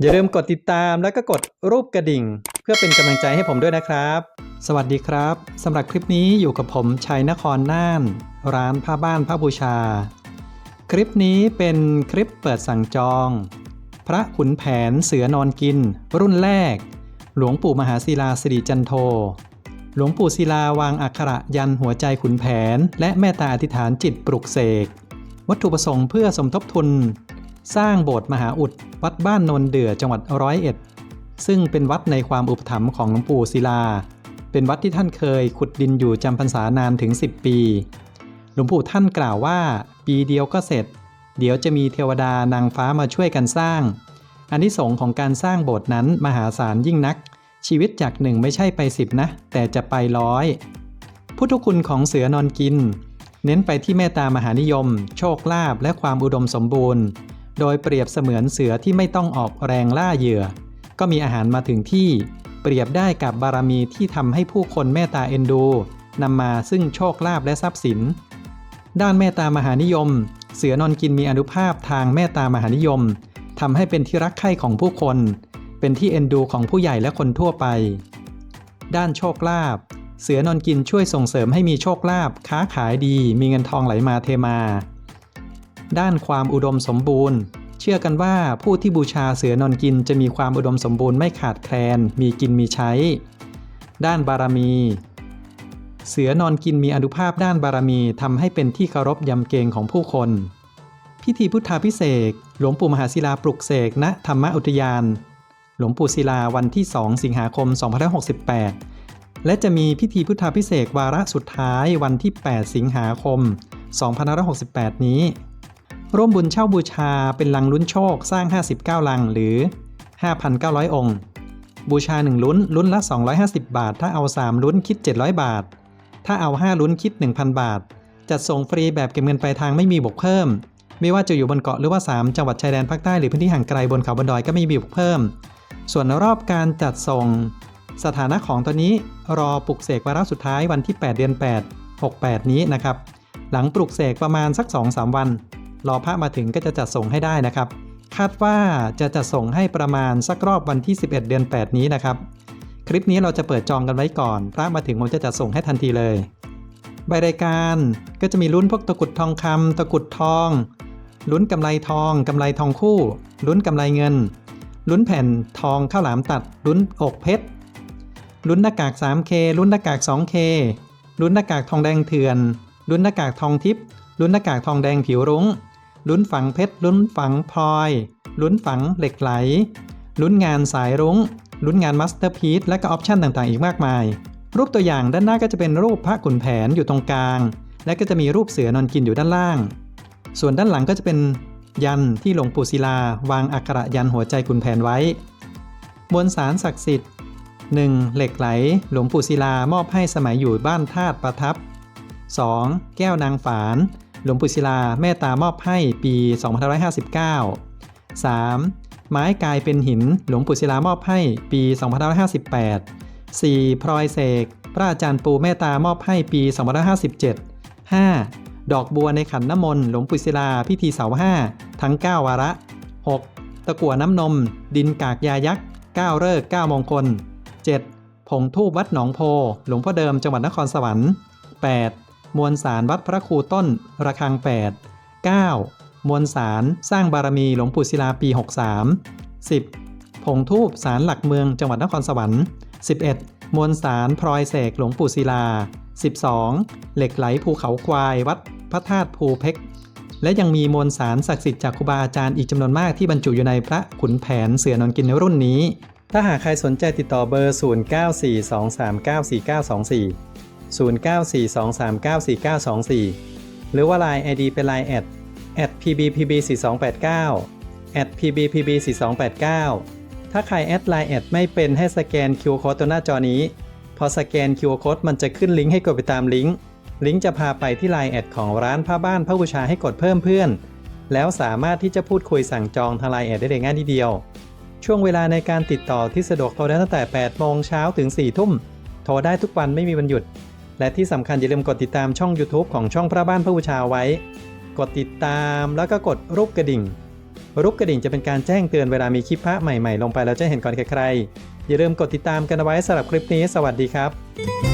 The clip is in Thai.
อย่าลืมกดติดตามแล้วก็กดรูปกระดิ่ง เพื่อเป็นกำลังใจให้ผมด้วยนะครับ สวัสดีครับสำหรับคลิปนี้อยู่กับผมชัยนครน่าน ร้านผ้าบ้านผ้าบูชา คลิปนี้เป็นคลิปเปิดสั่งจอง พระขุนแผนเสือนอนกิน รุ่นแรก หลวงปู่มหาศิลาสิริจันโท หลวงปู่ศิลาวางอักขระยันหัวใจขุนแผน และแม่ตาอธิษฐานจิตปลุกเสกวัตถุประสงค์เพื่อสมทบทุน สร้างโบสถ์มหาอุดวัดบ้านนนเดือจังหวัดร้อยเอ็ด ซึ่งเป็นวัดในความอุปถัมภ์ของหลวงปู่ศิลา เป็นวัดที่ท่านเคยขุดดินอยู่จำพรรษานานถึง 10 ปี หลวงปู่ท่านกล่าวว่า ปีเดียวก็เสร็จ เดี๋ยวจะมีเทวดานางฟ้ามาช่วยกันสร้างอันที่สงของการสร้างโบสถ์นั้นมหาศาลยิ่งนัก ชีวิตจากหนึ่งไม่ใช่ไปสิบนะ แต่จะไปร้อย พุทธคุณของเสือนอนกิน เน้นไปที่เมตตามหานิยม โชคลาภและความอุดมสมบูรณ์ โดยเปรียบเสมือนเสือที่ไม่ต้องออกแรงล่าเหยื่อ ก็มีอาหารมาถึงที่ เปรียบได้กับบารมีที่ทำให้ผู้คนเมตตาเอ็นดูนำมาซึ่งโชคลาภและทรัพย์สิน ด้านเมตตามหานิยม เสือนอนกินมีอนุภาพทางเมตตามหานิยมทำให้เป็นที่รักใคร่ของผู้คน เป็นที่เอ็นดูของผู้ใหญ่และคนทั่วไป ด้านโชคลาภเสือนอนกินช่วยส่งเสริมให้มีโชคลาภค้าขายดี มีเงินทองไหลมาเทมา ด้านความอุดมสมบูรณ์ เชื่อกันว่าผู้ที่บูชาเสือนอนกินจะมีความอุดมสมบูรณ์ไม่ขาดแคลน มีกินมีใช้ ด้านบารมี เสือนอนกินมีอนุภาพด้านบารมีทำให้เป็นที่เคารพยำเกรงของผู้คนพิธีพุทธาพิเศษหลวงปู่มหาศิลาปลุกเสกณธรรมอุทยาน หลวงปู่ศิลาวันที่ 2 สิงหาคม 2568 และจะมีพิธีพุทธาพิเศษวาระสุดท้ายวันที่ 8 สิงหาคม 2568 นี้ ร่วมบุญเช่าบูชาเป็นลังลุ้นโชคสร้าง 59 ลังหรือ 5,900 องค์ บูชา 1 ลุ้น ลุ้นละ 250 บาท ถ้าเอา 3 ลุ้นคิด 700 บาท ถ้าเอา 5 ลุ้นคิด 1,000 บาท จัดส่งฟรีแบบเก็บเงินปลายทางไม่มีบวกเพิ่ม ไม่ว่าจะอยู่บนเกาะหรือว่า 3 จังหวัดชายแดนภาคใต้หรือพื้นที่ห่างไกลบนเขาบนดอยก็ไม่มีบวกเพิ่ม ส่วนรอบการจัดส่ง สถานะของตัวนี้รอปลุกเสกวาระสุดท้ายวันที่ 8 เดือน 8 68 นี้นะครับหลังปลุกเสกประมาณสัก 2-3 วัน รอพระมาถึงก็จะจัดส่งให้ได้นะครับ คาดว่าจะจัดส่งให้ประมาณสักรอบวันที่ 11 เดือน 8 นี้นะครับ คลิปนี้เราจะเปิดจองกันไว้ก่อน พระมาถึงผมจะจัดส่งให้ทันทีเลย ใบรายการก็จะมีลุ้นพวกตะกุดทองคำตะกุดทอง ลุ้นกำไรทองกำไรทองคู่ ลุ้นกำไรเงิน ลุ้นแผ่นทองข้าวหลามตัด ลุ้นอกเพชร ลุ้นหน้ากาก 3K ลุ้นหน้ากาก 2K ลุ้นหน้ากากทองแดงเถื่อน ลุ้นหน้ากากทองทิพย์ ลุ้นหน้ากากทองแดงผิวรุง้ง ลุ้นฝังเพชร ลุ้นฝังพลอย ลุ้นฝังเหล็กไหล ลุ้นงานสายรุง้ง ลุ้นงานมาสเตอร์พีซและก็ออปชันต่างๆ อีกมากมาย รูปตัวอย่างด้านหน้าก็จะเป็นรูปพระขุนแผนอยู่ตรงกลาง และก็จะมีรูปเสือนอนกินอยู่ด้านล่าง ส่วนด้านหลังก็จะเป็นยันที่หลวงปู่ศิลา วางอักขระยันหัวใจขุนแผนไว้ มวลสารศักดิ์สิทธิ์ 1. เหล็กไหล หลวงปู่ศิลามอบให้สมัยอยู่บ้านธาตุประทับ 2. แก้วนางฝาน หลวงปู่ศิลาแม่ตามอบให้ปี 2559 3. ไม้กลายเป็นหิน หลวงปู่ศิลามอบให้ปี 2558 4. พลอยเสก พระอาจารย์ปูแม่ตามอบให้ปี2557 5. ดอกบัวในขันน้ำมนต์หลวงปู่ศิลาพิธีเสาห้าทั้ง 9 วาระ 6. ตะกั่วน้ำนม ดินกากยายักษ์9เลิก9มงคล 7. ผงทูบวัดหนองโพ หลวงพ่อเดิมจังหวัดนครสวรรค์ 8. มวลสารวัดพระครูต้น ระฆัง 8 9. มวลสารสร้างบารมีหลวงปู่ศิลาปี 63 10. ผงทูบสารหลักเมืองจังหวัดนครสวรรค์ 11. มวลสารพลอยเสกหลวงปู่ศิลา 12. เหล็กไหลภูเขาควายวัดพระธาตุภูเพกและยังมีมวลสารศักดิ์สิทธิ์จากครูบาอาจารย์อีกจำนวนมากที่บรรจุอยู่ในพระขุนแผนเสือนอนกินในรุ่นนี้ ถ้าหากใครสนใจติดต่อเบอร์ 0942394924 หรือว่า Line ID เป็น Line แอด at pbpb4289 at pbpb4289 ถ้าใครแอดไลน์แอดไม่เป็นให้สแกน QR Code ตัวหน้าจอนี้ พอสแกน QR Code มันจะขึ้นลิงก์ให้กดไปตามลิงก์ ลิงก์จะพาไปที่ Line แอดของร้านผ้าบ้านผ้าบูชาให้กดเพิ่มเพื่อน แล้วสามารถที่จะพูดคุยสั่งจองทาง Line แอดได้เลยง่ายนิดเดียว ช่วงเวลาในการติดต่อที่สะดวกโทรได้ตั้งแต่ 8 โมงเช้าถึง 4 ทุ่ม โทรได้ทุกวันไม่มีวันหยุด และที่สำคัญอย่าลืมกดติดตามช่อง YouTube ของช่องพระบ้านพระบูชาไว้ กดติดตามแล้วก็กดรูปกระดิ่ง รูปกระดิ่งจะเป็นการแจ้งเตือนเวลามีคลิปพระใหม่ๆ ลงไปแล้วจะเห็นก่อนใครๆอย่าลืมกดติดตามกันไว้สำหรับคลิปนี้ สวัสดีครับ